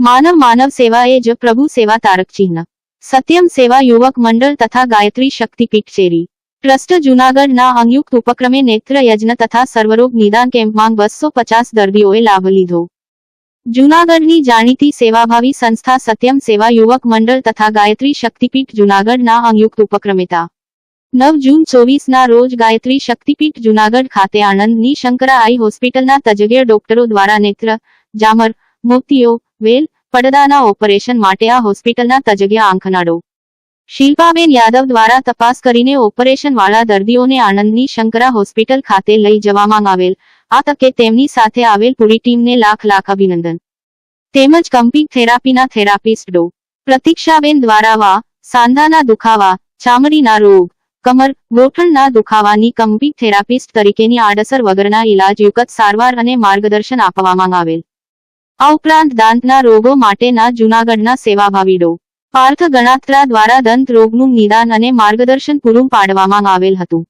માનવ માનવ સેવા એ જ પ્રભુ સેવા તારક ચિહ્ન. સત્યમ સેવા યુવક મંડળ તથા ગાયત્રી શક્તિપીઠ ચેરી ટ્રસ્ટ જૂનાગઢના સંયુક્ત ઉપક્રમે નેત્ર યજ્ઞ તથા સર્વરોગ નિદાન કેમ્પમાં બસો પચાસ દર્દીઓએ લાભ લીધો. જૂનાગઢની જાણીતી સેવાભાવી સંસ્થા સત્યમ સેવા યુવક મંડળ તથા ગાયત્રી શક્તિપીઠ જૂનાગઢના સંયુક્ત ઉપક્રમેતા નવ જૂન ચોવીસના રોજ ગાયત્રી શક્તિપીઠ જૂનાગઢ ખાતે આણંદની શંકરા આઈ હોસ્પિટલના તજજ્ઞ ડોક્ટરો દ્વારા નેત્ર, જામર, મોતીઓ વેલ, પડદાના ઓપરેશન માટે આ હોસ્પિટલના તજજ્ઞ આંખનાડો શિલ્પાબેન યાદવ દ્વારા તપાસ કરીને ઓપરેશન વાળા દર્દીઓને આણંદની શંકરા હોસ્પિટલ ખાતે લઈ જવામાં આવેલ, આ તકે તેમની સાથે આવેલ પૂરી ટીમને લાખ લાખ અભિનંદન. તેમજ કમ્પિંગ થેરાપીના થેરાપિસ્ટ ડો. પ્રતીક્ષાબેન દ્વારા વા, સાંધાના દુખાવા, ચામડીના રોગ, કમર, ગોઠણના દુખાવાની કમ્પિંગ થેરાપિસ્ટ તરીકેની આડઅસર વગરના ઇલાજ યુકત સારવાર અને માર્ગદર્શન આપવામાં આવેલ. આ ઉપરાંત દાંતના રોગો માટેના જૂનાગઢના સેવાભાવી ડો પાર્થ ગણાત્રા દ્વારા દંત રોગનું નિદાન અને માર્ગદર્શન પૂરું પાડવામાં આવેલ હતું.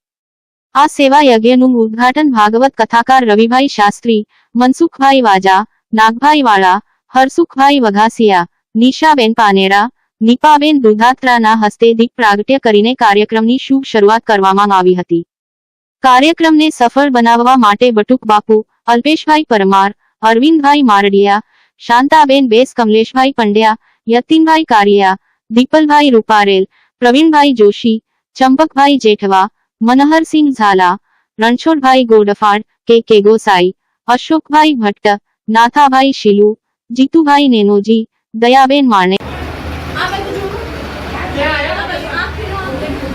આ સેવા યજ્ઞનું ઉદ્ઘાટન ભાગવત કથાકાર રવિભાઈ શાસ્ત્રી, મનસુખભાઈ વાજા, નાગભાઈ વાળા, હરસુખભાઈ વઘાસિયા, નિશાબેન પાનેરા, નીપાબેન દુધાત્રાના હસ્તે દીપ પ્રાગટ્ય કરીને કાર્યક્રમની શુભ શરૂઆત કરવામાં આવી હતી. કાર્યક્રમને સફળ બનાવવા માટે બટુક બાપુ, અલ્પેશભાઈ પરમાર અરવિંદભાઈ મારડિયા, શાંતાબેન બેસ, કમલેશભાઈ પંડ્યા, યતિનભાઈ કારિયા, દીપલભાઈ રૂપારેલ, પ્રવીણભાઈ જોશી, ચંપકભાઈ જેઠવા, મનહરસિંહ ઝાલા, રણછોડભાઈ ગોડફાડ, કે કે ગોસાઈ, અશોકભાઈ ભટ્ટ, નાથાભાઈ શીલુ, જીતુભાઈ નેનોજી, દયાબેન માણે. આ બાજુ જુઓ. આ બાજુ આંખનો આમ દેખો.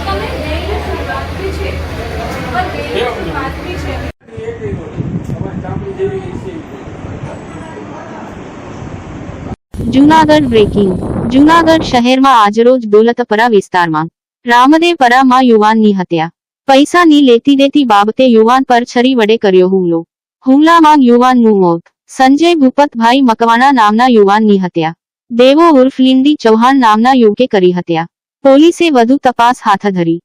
તમે બેયને શરૂઆતથી છે. પણ બેયને શરૂઆતથી છે. જૂનાગઢ બ્રેકિંગ. જૂનાગઢ શહેરમાં આજરોજ દોલતપરા વિસ્તારમાં. રામદેપરામાં યુવાનની હત્યા. પૈસાની લેતી દેતી બાબતે યુવાન પર છરી વડે કર્યો હુમલો. હુમલામાં યુવાનનું મોત. સંજય ભૂપતભાઈ મકવાણા નામના યુવાનની હત્યા. દેવો ઉર્ફ લિંડી ચૌહાણ નામના યુવકે કરી હત્યા. પોલીસે વધુ તપાસ હાથ ધરી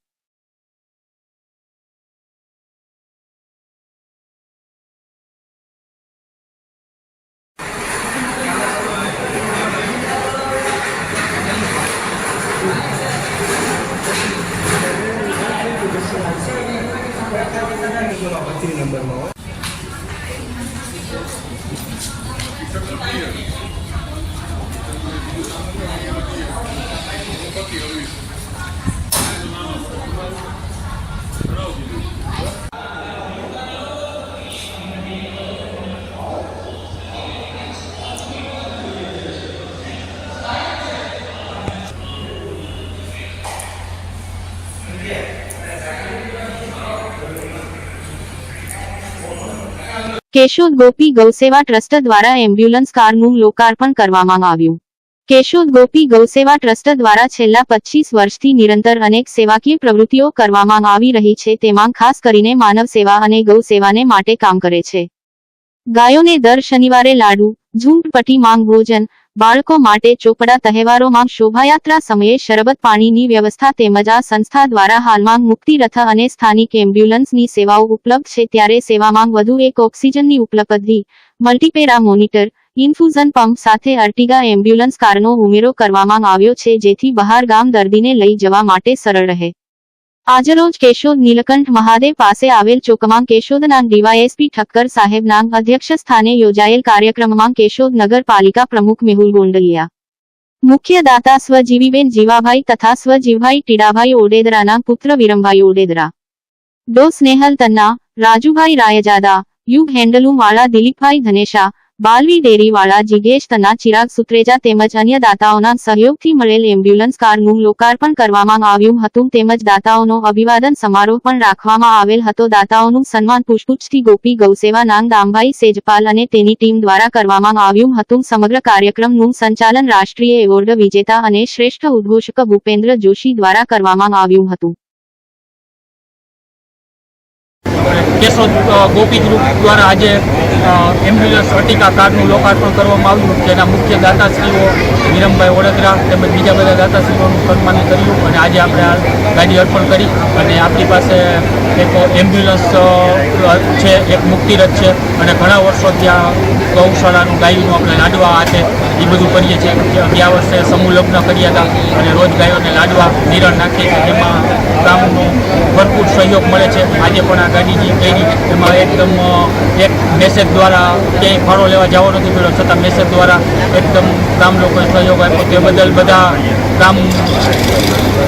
કેશોદ ગોપી ગૌસેવા ટ્રસ્ટ દ્વારા એમ્બ્યુલન્સ કારનું લોકાર્પણ કરવામાં આવ્યું. કેશોદ ગોપી ગૌસેવા ટ્રસ્ટ દ્વારા છેલ્લા પચીસ વર્ષથી નિરંતર અનેક સેવાકીય પ્રવૃત્તિઓ કરવામાં આવી રહી છે, તેમાં ખાસ કરીને માનવ સેવા અને ગૌસેવાને માટે કામ કરે છે. ગાયોને દર શનિવારે લાડુ ઝૂંટપટ્ટી માંગ ભોજન બાળકો માટે ચોપડા તહેવારોમાં શોભાયાત્રા સમયે શરબત, પાણીની વ્યવસ્થા તેમજ આ સંસ્થા દ્વારા હાલમાં મુક્તિ રથ અને સ્થાનિક એમ્બ્યુલન્સની સેવાઓ ઉપલબ્ધ છે. ત્યારે સેવામાં વધુ એક ઓક્સિજનની ઉપલબ્ધિ, મલ્ટીપેરા મોનિટર, ઇન્ફ્યુઝન પંપ સાથે અર્ટિગા એમ્બ્યુલન્સ કારનો ઉમેરો કરવામાં આવ્યો છે, જેથી બહાર ગામ દર્દીને લઈ જવા માટે સરળ રહે. આજરોજ કેશોદ નીલકંઠ મહાદેવ પાસે આવેલ ચોકમાં કેશોદના ડીવાયએસપી ઠક્કર સાહેબના અધ્યક્ષ સ્થાને યોજાયેલ કાર્યક્રમમાં કેશોદ નગરપાલિકા પ્રમુખ મેહુલ ગોંડલિયા મુખ્ય દાતા સ્વજીવીબેન જીવાભાઈ તથા સ્વજીવભાઈ ટીડાભાઈ ઓડેદરાના પુત્ર વિરમભાઈ ઓડેદરા ડો સ્નેહલ તન્ના રાજુભાઈ રાયજાદા યુગ હેન્ડલુમ વાળા દિલીપભાઈ ધનેશા બાલવી ડેરીવાળા જિગેશ તના ચિરાગ સુત્રેજા તેમજ અન્ય દાતાઓના સહયોગથી મળેલ એમ્બ્યુલન્સ કારનું લોકાર્પણ કરવામાં આવ્યું હતું તેમજ દાતાઓનો અભિવાદન સમારોહ પણ રાખવામાં આવેલ હતો. દાતાઓનું સન્માન પુષ્પુચ્છથી ગોપી ગૌસેવા નાંગ દામભાઈ સેજપાલ અને તેની ટીમ દ્વારા કરવામાં આવ્યું હતું. સમગ્ર કાર્યક્રમનું સંચાલન રાષ્ટ્રીય એવોર્ડ વિજેતા અને શ્રેષ્ઠ ઉદ્ઘોષક ભૂપેન્દ્ર જોશી દ્વારા કરવામાં આવ્યું હતું. કેશોદ ગોપી ગ્રુપ દ્વારા આજે એમ્બ્યુલન્સ અર્ટિકા કારનું લોકાર્પણ કરવામાં આવ્યું. જેના મુખ્ય દાતાશ્રીઓ વિરમભાઈ વડોદરા તેમજ બીજા બધા દાતાશ્રીઓનું સન્માન કર્યું અને આજે આપણે આ ગાડી અર્પણ કરી અને આપણી પાસે એક એમ્બ્યુલન્સ છે, એક મુક્તિરથ છે અને ઘણા વર્ષો ત્યાં ગૌશાળાનું ગાયનું આપણે લાડવા આ છે એ બધું કરીએ છીએ. ગયા વર્ષે સમૂહ લગ્ન કર્યા હતા અને રોજ ગાયોને લાડવા, નિરણ નાખીએ છીએ એમાં ગામનો ભરપૂર સહયોગ મળે છે. આજે પણ આ ગાડીજી કરી એમાં એકદમ એક મેસેજ દ્વારા ક્યાંય ફાળો લેવા જવો નથી પડ્યો છતાં મેસેજ દ્વારા એકદમ ગામ લોકોએ સહયોગ આપ્યો. તે બદલ બધા ગામ,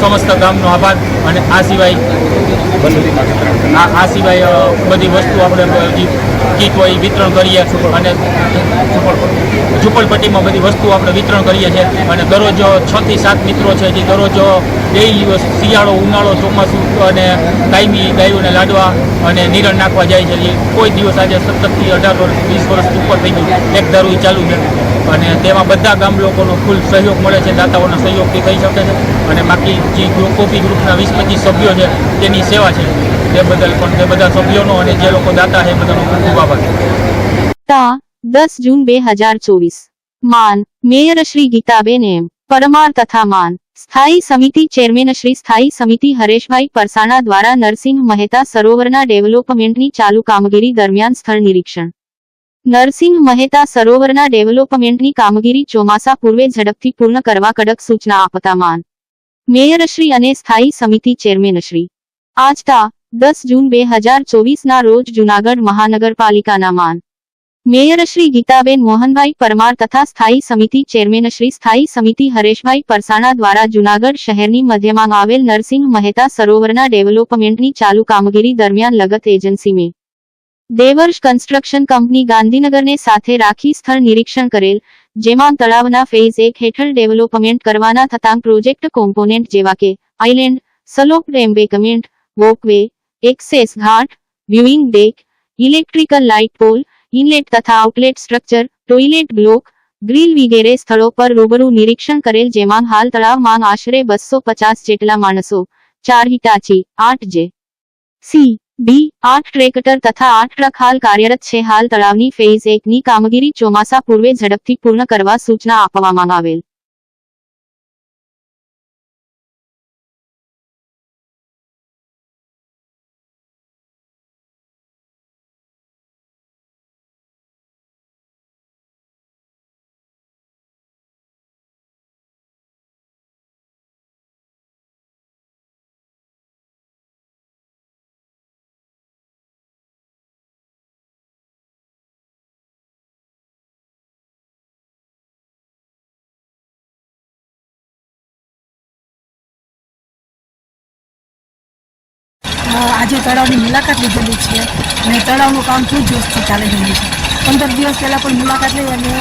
સમસ્ત ગામનો આભાર. અને આ સિવાય આ સિવાય બધી વસ્તુ આપણે કીટ હોય વિતરણ કરીએ અને ઝુંપડપટ્ટીમાં બધી વસ્તુ આપણે વિતરણ કરીએ છીએ. અને દરરોજ છ થી સાત મિત્રો છે જે દરરોજ ડેઈલી શિયાળો, ઉનાળો, ચોમાસું અને કાયમી ગાયોને લાડવા અને નિરણ નાખવા જાય છે. કોઈ દિવસ આજે સત્તરથી અઢાર વર્ષ વીસ વર્ષ ઉપર થઈ ગયું. એક દારૂ ચાલુ છે. અને તેમાં બધા ગામ લોકોનો ફૂલ સહયોગ મળે છે. દાતાઓના સહયોગથી થઈ શકે છે. અને બાકી જે કોપી ગ્રુપના વીસ પચીસ સભ્યો છે, તેની સેવા છે. તે બદલ પણ તે બધા સભ્યોનો અને જે લોકો દાતા છે બધાનો ખૂબ ખૂબ દસ જૂન બે હજાર ચોવીસ. માન, મેયર શ્રી ગીતાબેન એમ. પરમાર તથા માન. સ્થાયી સમિતિ ચેરમેન શ્રી સ્થાયી સમિતિ હરેશભાઈ પરસાણા દ્વારા નરસિંહ મહેતા સરોવરના ડેવલપમેન્ટની ચાલુ કામગીરી દરમિયાન સ્થળ નિરીક્ષણ. નરસિંહ મહેતા સરોવરના ડેવલપમેન્ટની કામગીરી ચોમાસા પૂર્વે ઝડપથી પૂર્ણ કરવા કડક સૂચના આપતા માન. મેયરશ્રી અને સ્થાયી સમિતિ ચેરમેનશ્રી આજતા દસ જૂન બે હજાર ચોવીસના રોજ જૂનાગઢ મહાનગરપાલિકાના માન. મેયર ગીતાબેન મોહનભાઈ પરમાર તથા સ્થાયી સમિતિ ચેરમેન સ્થાયી સમિતિ હરેશભાઈ પરસાણા દ્વારા જૂનાગઢ શહેરની મધ્યમાં આવેલ નરસિંહ મહેતા સરોવરના ડેવલપમેન્ટની ચાલુ કામગીરી દરમિયાન લગત એજન્સી મે. દેવર્ષ કન્સ્ટ્રક્શન કંપની ગાંધીનગરને સાથે રાખી સ્થળ નિરીક્ષણ કરેલ, જેમાં તળાવના ફેઝ એક હેઠળ ડેવલપમેન્ટ કરવાના થતાં પ્રોજેક્ટ કોમ્પોનેન્ટ જેવા કે, island slope embankment walkway access ghat viewing deck electrical light pole inlet તથા outlet structure toilet block grill વગેરે સ્થળો પર રૂબરૂ નિરીક્ષણ કરેલ જેમાં હાલ તળાવમાં આશરે બસો પચાસ જેટલા માણસો. ચાર હિટાચી આઠ જે. સી બી આઠ ટ્રેકટર તથા આઠ ટ્રક હાલ કાર્યરત છે. હાલ તળાવની ફેઝ એકની કામગીરી ચોમાસા પૂર્વે ઝડપથી પૂર્ણ કરવા સૂચના આપવામાં આવેલ. આજે તળાવની મુલાકાત લીધેલી છે અને તળાવનું કામ પૂરજોશથી ચાલી રહ્યું છે. પંદર દિવસ પહેલાં પણ મુલાકાત લઈ અને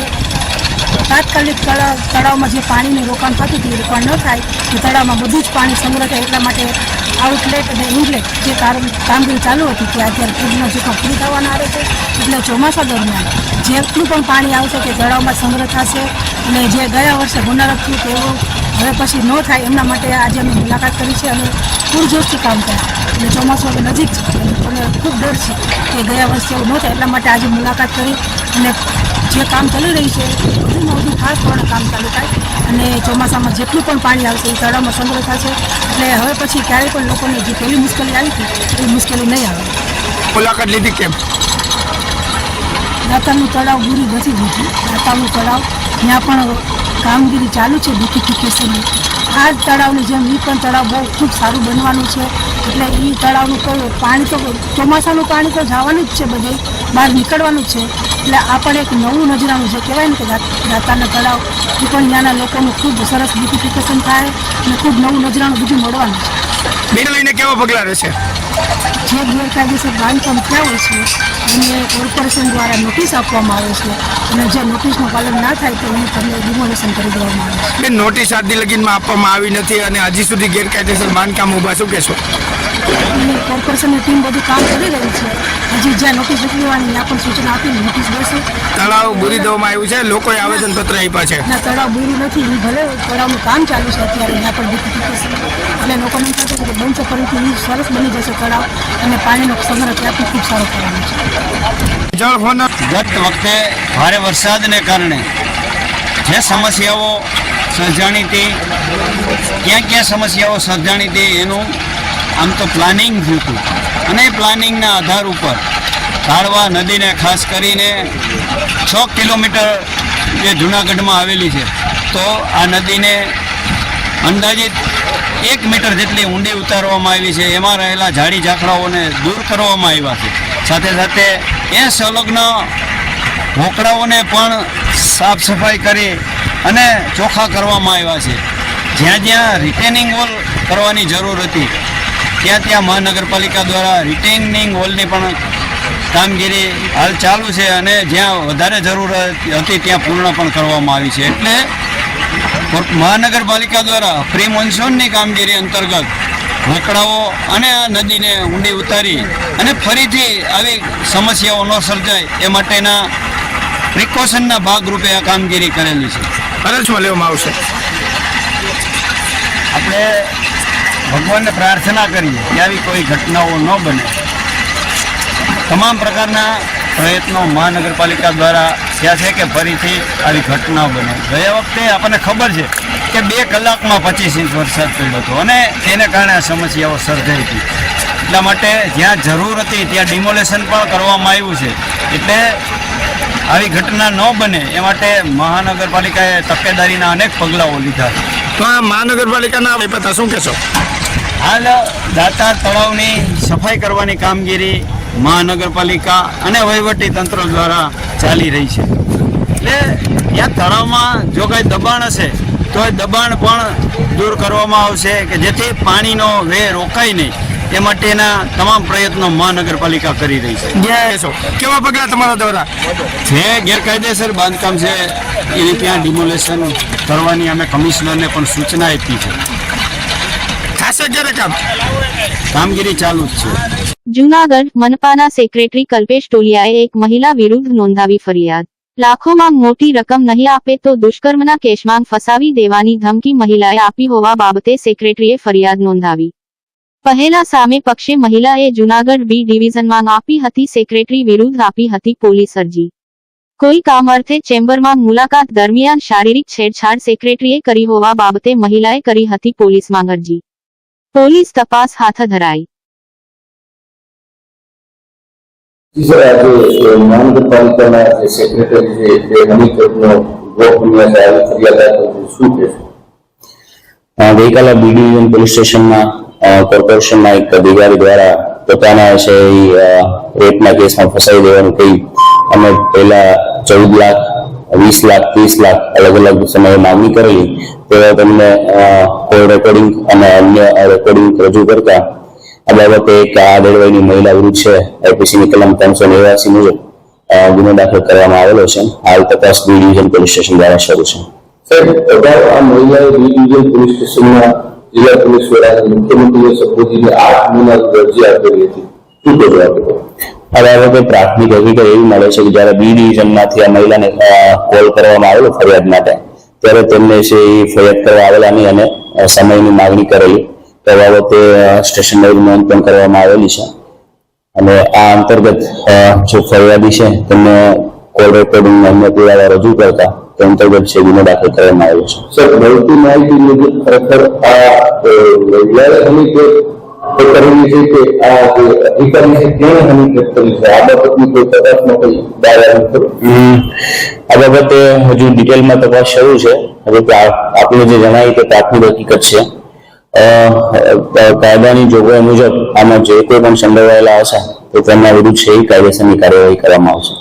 તાત્કાલિક તળાવ તળાવમાં જે પાણીનું રોકાણ થતું હતું, એ રોકાણ ન થાય, તો તળાવમાં બધું જ પાણી સંગ્રહ થાય એટલા માટે આઉટલેટ અને ઇનલેટ જે કામ, કામગીરી ચાલુ હતી, તે અત્યારે પૂરના જોખમ પૂરી થવાના આવે છે, એટલે ચોમાસા દરમિયાન જેટલું પણ પાણી આવશે તે તળાવમાં સંગ્રહ થશે અને જે ગયા વર્ષે હોનારત થયું, તેવું હવે પછી ન થાય, એમના માટે આજે અમે મુલાકાત કરી છે અને પૂરજોશથી કામ થાય એટલે ચોમાસું હવે નજીક છે. અને ખૂબ ડર છે કે ગયા વર્ષે એવું ન થાય. એટલા માટે આજે મુલાકાત કરી અને જે કામ ચાલી રહ્યું છે વધુમાં વધુ ખાસ ધોરણે કામ ચાલુ થાય. અને ચોમાસામાં જેટલું પણ પાણી આવશે એ તળાવમાં સંગ્રહ થશે. એટલે હવે પછી ક્યારેય પણ લોકોને જે પહેલી મુશ્કેલી આવી હતી એ મુશ્કેલી નહીં આવે. મુલાકાત લીધી કેમ? દાતાનું તળાવ બુરી ઘસી દીધું. દાતાનું તળાવ ત્યાં પણ કામગીરી ચાલુ છે બ્યુટિફિકેશનની આ તળાવની જેમ એ પણ તળાવ બહુ ખૂબ સારું બનવાનું છે. એટલે એ તળાવનું કોઈ પાણી તો ચોમાસાનું પાણી તો જવાનું જ છે બધે, બહાર નીકળવાનું જ છે. એટલે આ પણ એક નવું નજરાનું છે કહેવાય ને કે દાત- દાતાના તળાવ એ પણ ત્યાંના લોકોનું ખૂબ સરસ બ્યુટિફિકેશન થાય અને ખૂબ નવું નજરાનું બધું મળવાનું છે. બેને લઈને કેવા પગલાં રહેશે? જે ગેરકાયદેસર બાંધકામ થયા છે એને કોર્પોરેશન દ્વારા નોટિસ આપવામાં આવે છે અને જે નોટિસનું પાલન ના થાય તો એનું તમને ડિમોલેશન કરી દેવામાં આવે છે. નોટિસ આદિ લગીનમાં આપવામાં આવી નથી અને હજી સુધી ગેરકાયદેસર બાંધકામ ઊભા શું કહેશો? એ કોર્પોરેશનની ટીમ બધું કામ કરી રહી છે. હજી જ્યાં નોટિસ મોકલવાની ત્યાં પણ સૂચના આપી નોટિસ દેશે તળાવ બુરી દેવામાં આવ્યું છે લોકોએ આવેદન પત્ર આપ્યા છે. ના તળાવ બુરી નથી એ ભલે તળાવનું કામ ચાલુ છે અત્યારે ત્યાં પણ બ્યુટિફિકેશન એટલે લોકોને એમ થશે કે બનશે પરંતુ એ સરસ બની જશે તળાવ અને પાણીનો સંગ્રહ ત્યાંથી ખૂબ સારો કરવાનો છે. ગત વખતે ભારે વરસાદને કારણે જે સમસ્યાઓ સર્જાણી હતી ક્યાં ક્યાં સમસ્યાઓ સર્જાણી હતી એનું આમ તો પ્લાનિંગ થયું હતું. અને પ્લાનિંગના આધાર ઉપર કાળવા નદીને ખાસ કરીને છ કિલોમીટર જે જૂનાગઢમાં આવેલી છે. તો આ નદીને અંદાજિત એક મીટર જેટલી ઊંડી ઉતારવામાં આવી છે. એમાં રહેલા ઝાડી ઝાકડાઓને દૂર કરવામાં આવ્યા છે. સાથે સાથે એ સંલગ્ન ભોકડાઓને પણ સાફ સફાઈ કરી અને ચોખ્ખા કરવામાં આવ્યા છે. જ્યાં જ્યાં રિટેનિંગ વોલ કરવાની જરૂર હતી ત્યાં ત્યાં મહાનગરપાલિકા દ્વારા રિટેનિંગ વોલની પણ કામગીરી હાલ ચાલુ છે અને જ્યાં વધારે જરૂર હતી ત્યાં પૂર્ણ પણ કરવામાં આવી છે. એટલે મહાનગરપાલિકા દ્વારા પ્રી મોન્સૂનની કામગીરી અંતર્ગત ભોકડાઓ અને આ નદીને ઊંડી ઉતારી અને ફરીથી આવી સમસ્યાઓ ન સર્જાય એ માટેના પ્રિકોશનના ભાગરૂપે આ કામગીરી કરેલી છે. ફરજમાં લેવામાં આવશે? આપણે ભગવાનને પ્રાર્થના કરીએ કે આવી કોઈ ઘટનાઓ ન બને. તમામ પ્રકારના પ્રયત્નો મહાનગરપાલિકા દ્વારા થયા છે કે ફરીથી આવી ઘટના બને. ગયા વખતે આપણને ખબર છે કે બે કલાકમાં પચીસ ઇંચ વરસાદ પડ્યો હતો અને તેને કારણે આ સમસ્યાઓ સર્જાઈ હતી. એટલા માટે જ્યાં જરૂર હતી ત્યાં ડિમોલેશન પણ કરવામાં આવ્યું છે. એટલે આવી ઘટના ન બને એ માટે મહાનગરપાલિકાએ તકેદારીના અનેક પગલાઓ લીધા. તો આ મહાનગરપાલિકાના આપ્યા શું કહેશો? હાલ દાતાર તળાવની સફાઈ કરવાની કામગીરી મહાનગરપાલિકા અને વહીવટી તંત્ર દ્વારા ચાલી રહી છે. એટલે ત્યાં તળાવમાં જો કંઈ દબાણ હશે તો એ દબાણ પણ દૂર કરવામાં આવશે કે જેથી પાણીનો વે રોકાય નહીં. એ માટેના તમામ પ્રયત્નો મહાનગરપાલિકા કરી રહી છે. કેવા પગલા તમારા દ્વારા? જે ગેરકાયદેસર બાંધકામ છે એની ત્યાં ડિમોલેશન કરવાની અમે કમિશનરને પણ સૂચના આપી છે. જૂનાગઢ, મનપાના સેક્રેટરી કલ્પેશ ટોલિયાએ એક મહિલા વિરુદ્ધ નોંધાવી ફરિયાદ. લાખોમાં મોટી રકમ નહીં આપે તો દુષ્કર્મના કેશમાં ફસાવી દેવાની ધમકી મહિલાએ આપી હોવા બાબતે સેક્રેટરીએ ફરિયાદ નોંધાવી. પહેલા સામે પક્ષે મહિલાએ જૂનાગઢ બી ડિવિઝનમાં આપી હતી, સેક્રેટરી વિરુદ્ધ આપી હતી પોલીસ અરજી. કોઈ કામ અર્થે ચેમ્બરમાં મુલાકાત દરમિયાન શારીરિક છેડછાડ સેક્રેટરીએ કરી હોવા બાબતે મહિલાએ કરી હતી પોલીસમાં અરજી. પોલીસ તપાસ હાથ ધરાઈ. આજે મહાનગરપાલિકાના સેક્રેટરી છે તે હમીરચંદનો ગોપનીય સાહેબ ફરિયાદ આપી શું કહેશો ગઈકાલે બી ડિવિઝન પોલીસ સ્ટેશનમાં કોર્પોરેશનના એક અધિકારી દ્વારા પોતાના છે રેપના કેસમાં ફસાઈ દેવાનું કહી અમે પહેલા ચૌદ લાખ વીસ લાખ, ત્રીસ લાખ અલગ અલગ સમયે માંગણી કરેલી તેવા તેમને કોલ રેકોર્ડિંગ અને અન્ય રેકોર્ડિંગ રજૂ કરતા. આ બાબતે એક આ દેડવાઈની મહિલા વિરુદ્ધ છે. આઈપીસીની કલમ ત્રણસો નેવ્યાસી મુજબ ગુનો દાખલ કરવામાં આવેલો છે. હાલ તપાસ બી ડિવિઝન પોલીસ સ્ટેશન દ્વારા શરૂ છે. સાહેબ, અગાઉ આ મહિલાએ બી ડિવિઝન પોલીસ સ્ટેશનના જિલ્લા પોલીસ વડાને મુખ્યમંત્રીએ સંબોધીને આઠ ગુના અરજી આપેલી હતી. શું જવાબ આપે આ બાબતે પ્રાથમિક હકીકત એવી મળે છે કે જ્યારે બી ડિવિઝનમાંથી આ મહિલાને કોલ કરવામાં આવેલો ફરિયાદ માટે ત્યારે તેમને છે એ ફરિયાદ કરવા આવેલા નહીં અને સમયની માગણી કરેલી. તે બાબતે અ, સ્ટેશન લેવલ નોંધ પણ કરવામાં આવેલી છે. અને આ અંતર્ગત જે ફરિયાદી છે તેમને કોલ રેકોર્ડિંગ અન્ય પુરાવા રજૂ કરતા તે અંતર્ગત છે ગુનો દાખલ કરવામાં આવ્યો છે. સર મળતી માહિતી મુજબ ખરેખર આ હમીકેટ કરેલી છે કે આ જે અધિકારી છે, તેણે હમીકેટ કરી છે. આ બાબતની કોઈ તપાસમાં કોઈ બહાર આ બાબતે હજુ ડિટેલમાં તપાસ શરૂ છે. હવે આપણે જે જણાવી કે પ્રાથમિક હકીકત છે. કાયદાની જોગવાઈ મુજબ આમાં જે કોઈ પણ સંડોવાયેલા હશે, તો તેમના વિરુદ્ધ છે એ કાયદેસરની કાર્યવાહી કરવામાં આવશે.